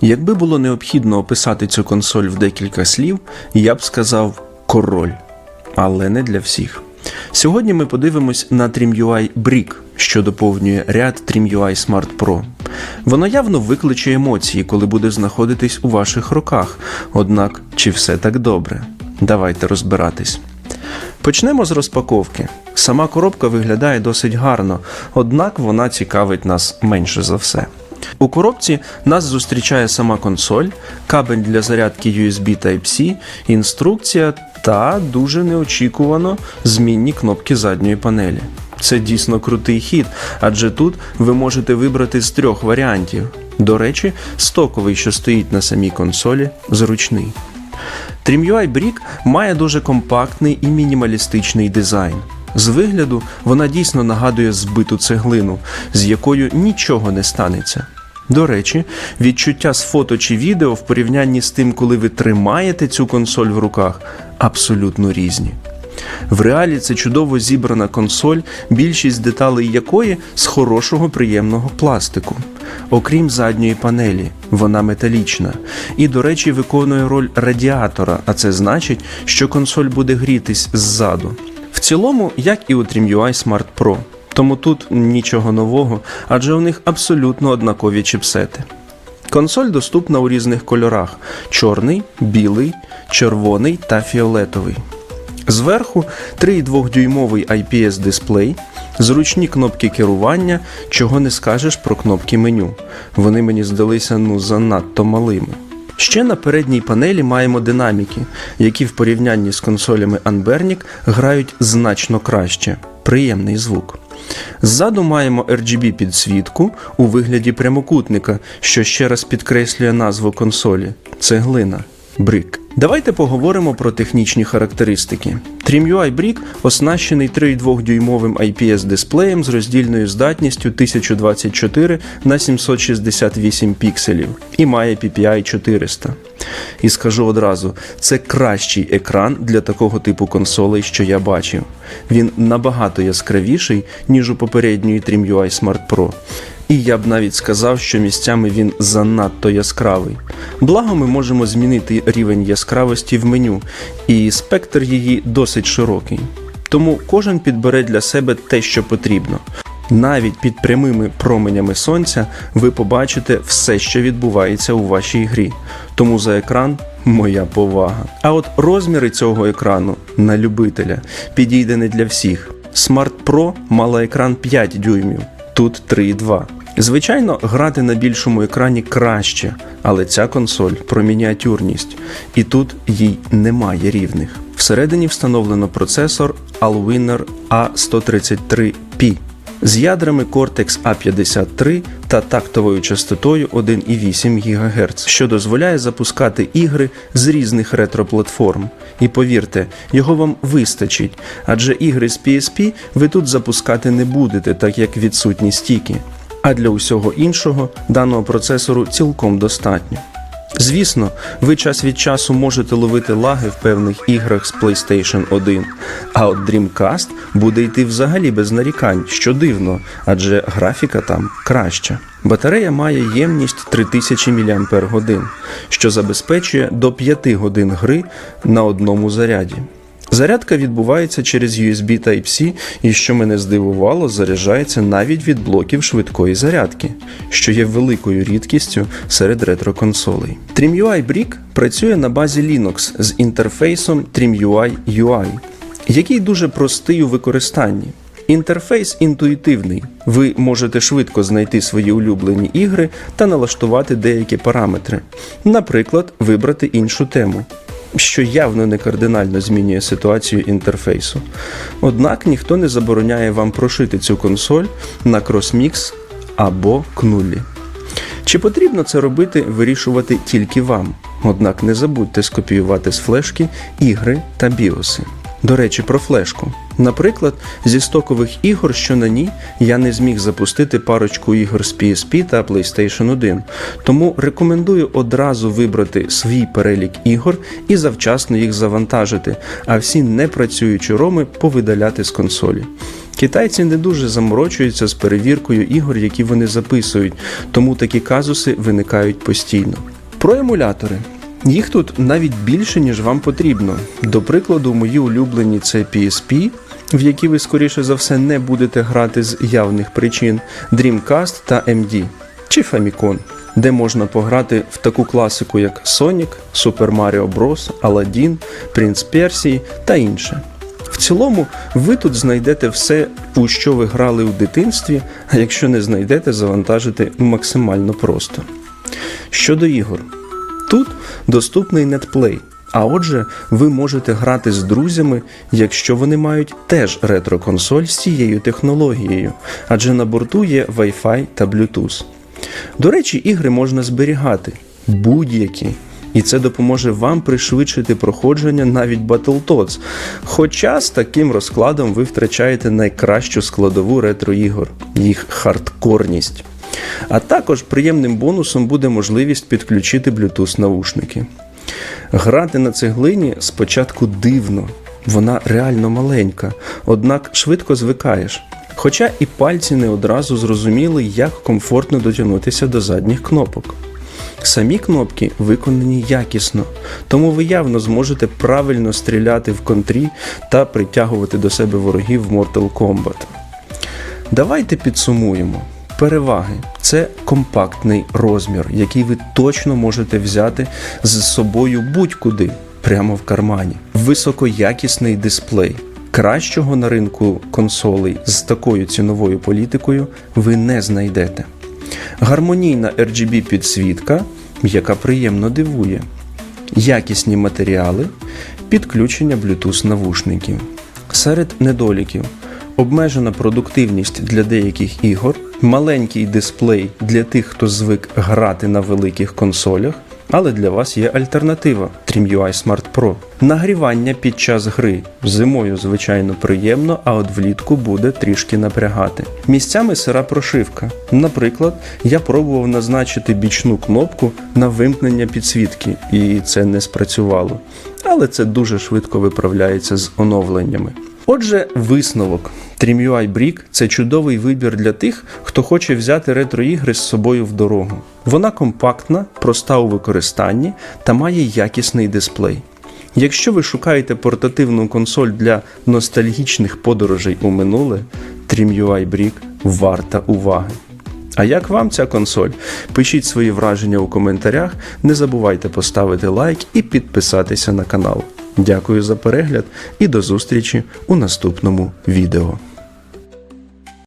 Якби було необхідно описати цю консоль в декілька слів, я б сказав король, але не для всіх. Сьогодні ми подивимось на TrimUI Brick, що доповнює ряд TrimUI Smart Pro. Воно явно викличе емоції, коли буде знаходитись у ваших руках. Однак, чи все так добре? Давайте розбиратись. Почнемо з розпаковки. Сама коробка виглядає досить гарно, однак вона цікавить нас менше за все. У коробці нас зустрічає сама консоль, кабель для зарядки USB Type-C, інструкція та дуже неочікувано змінні кнопки задньої панелі. Це дійсно крутий хід, адже тут ви можете вибрати з трьох варіантів. До речі, стоковий, що стоїть на самій консолі, зручний. TrimUI Brick має дуже компактний і мінімалістичний дизайн. З вигляду вона дійсно нагадує збиту цеглину, з якою нічого не станеться. До речі, відчуття з фото чи відео в порівнянні з тим, коли ви тримаєте цю консоль в руках, абсолютно різні. В реалі це чудово зібрана консоль, більшість деталей якої з хорошого приємного пластику. Окрім задньої панелі, вона металічна і, до речі, виконує роль радіатора, а це значить, що консоль буде грітись ззаду. В цілому, як і у TrimUI Smart Pro. Тому тут нічого нового, адже у них абсолютно однакові чіпсети. Консоль доступна у різних кольорах: чорний, білий, червоний та фіолетовий. Зверху 3,2-дюймовий IPS дисплей, зручні кнопки керування, чого не скажеш про кнопки меню. Вони мені здалися ну занадто малими. Ще на передній панелі маємо динаміки, які в порівнянні з консолями Anbernic грають значно краще. Приємний звук. Ззаду маємо RGB підсвітку у вигляді прямокутника, що ще раз підкреслює назву консолі цеглина Brick. Давайте поговоримо про технічні характеристики. TrimUI Brick оснащений 3,2-дюймовим IPS дисплеєм з роздільною здатністю 1024 на 768 пікселів і має PPI 400. І скажу одразу, це кращий екран для такого типу консолей, що я бачив. Він набагато яскравіший, ніж у попередньої TrimUI Smart Pro. І я б навіть сказав, що місцями він занадто яскравий. Благо, ми можемо змінити рівень яскравості в меню, і спектр її досить широкий. Тому кожен підбере для себе те, що потрібно. Навіть під прямими променями сонця ви побачите все, що відбувається у вашій грі. Тому за екран моя повага. А от розміри цього екрану на любителя підійде не для всіх. Smart Pro мала екран 5 дюймів, тут 3,2. Звичайно, грати на більшому екрані краще, але ця консоль про мініатюрність, і тут їй немає рівних. Всередині встановлено процесор Allwinner A133P з ядрами Cortex A53 та тактовою частотою 1,8 ГГц, що дозволяє запускати ігри з різних ретро-платформ. І повірте, його вам вистачить, адже ігри з PSP ви тут запускати не будете, так як відсутні стіки. А для усього іншого даного процесору цілком достатньо. Звісно, ви час від часу можете ловити лаги в певних іграх з PlayStation 1, а от Dreamcast буде йти взагалі без нарікань, що дивно, адже графіка там краща. Батарея має ємність 3000 мАч, що забезпечує до 5 годин гри на одному заряді. Зарядка відбувається через USB Type-C і, що мене здивувало, заряджається навіть від блоків швидкої зарядки, що є великою рідкістю серед ретро-консолей. TrimUI Brick працює на базі Linux з інтерфейсом TrimUI UI, який дуже простий у використанні. Інтерфейс інтуїтивний. Ви можете швидко знайти свої улюблені ігри та налаштувати деякі параметри, наприклад, вибрати іншу тему що явно не кардинально змінює ситуацію інтерфейсу. Однак ніхто не забороняє вам прошити цю консоль на CrossMix або кнулі. Чи потрібно це робити, вирішувати тільки вам. Однак не забудьте скопіювати з флешки ігри та біоси. До речі, про флешку. Наприклад, зі стокових ігор, що на ній, я не зміг запустити парочку ігор з PSP та PlayStation 1, тому рекомендую одразу вибрати свій перелік ігор і завчасно їх завантажити, а всі непрацюючі роми повидаляти з консолі. Китайці не дуже заморочуються з перевіркою ігор, які вони записують, тому такі казуси виникають постійно. Про емулятори. Їх тут навіть більше, ніж вам потрібно. До прикладу, мої улюблені це PSP, в які ви, скоріше за все, не будете грати з явних причин, Dreamcast та MD чи Famicom, де можна пограти в таку класику, як Sonic, Super Mario Bros., Aladdin, Принц Персії та інше. В цілому, ви тут знайдете все, у що ви грали у дитинстві, а якщо не знайдете, завантажити максимально просто. Щодо ігор, тут доступний NetPlay, а отже, ви можете грати з друзями, якщо вони мають теж ретро-консоль з цією технологією, адже на борту є Wi-Fi та Bluetooth. До речі, ігри можна зберігати будь-які. І це допоможе вам пришвидшити проходження навіть Battletoads. Хоча з таким розкладом ви втрачаєте найкращу складову ретро-ігор їх хардкорність. А також приємним бонусом буде можливість підключити Bluetooth наушники. Грати на цеглині спочатку дивно, вона реально маленька, однак швидко звикаєш. Хоча і пальці не одразу зрозуміли, як комфортно дотягнутися до задніх кнопок. Самі кнопки виконані якісно, тому ви явно зможете правильно стріляти в контрі та притягувати до себе ворогів в Mortal Kombat. Давайте підсумуємо. Переваги це компактний розмір, який ви точно можете взяти з собою будь-куди, прямо в кармані. Високоякісний дисплей. Кращого на ринку консолей з такою ціновою політикою ви не знайдете. Гармонійна RGB підсвітка, яка приємно дивує. Якісні матеріали, підключення Bluetooth навушників. Серед недоліків обмежена продуктивність для деяких ігор, маленький дисплей для тих, хто звик грати на великих консолях, але для вас є альтернатива TrimUI Smart Pro. Нагрівання під час гри зимою, звичайно, приємно, а от влітку буде трішки напрягати. Місцями сира прошивка. Наприклад, я пробував назначити бічну кнопку на вимкнення підсвітки, і це не спрацювало. Але це дуже швидко виправляється з оновленнями. Отже, висновок. TrimUI Brick – це чудовий вибір для тих, хто хоче взяти ретро-ігри з собою в дорогу. Вона компактна, проста у використанні та має якісний дисплей. Якщо ви шукаєте портативну консоль для ностальгічних подорожей у минуле, TrimUI Brick варта уваги. А як вам ця консоль? Пишіть свої враження у коментарях, не забувайте поставити лайк і підписатися на канал. Дякую за перегляд і до зустрічі у наступному відео.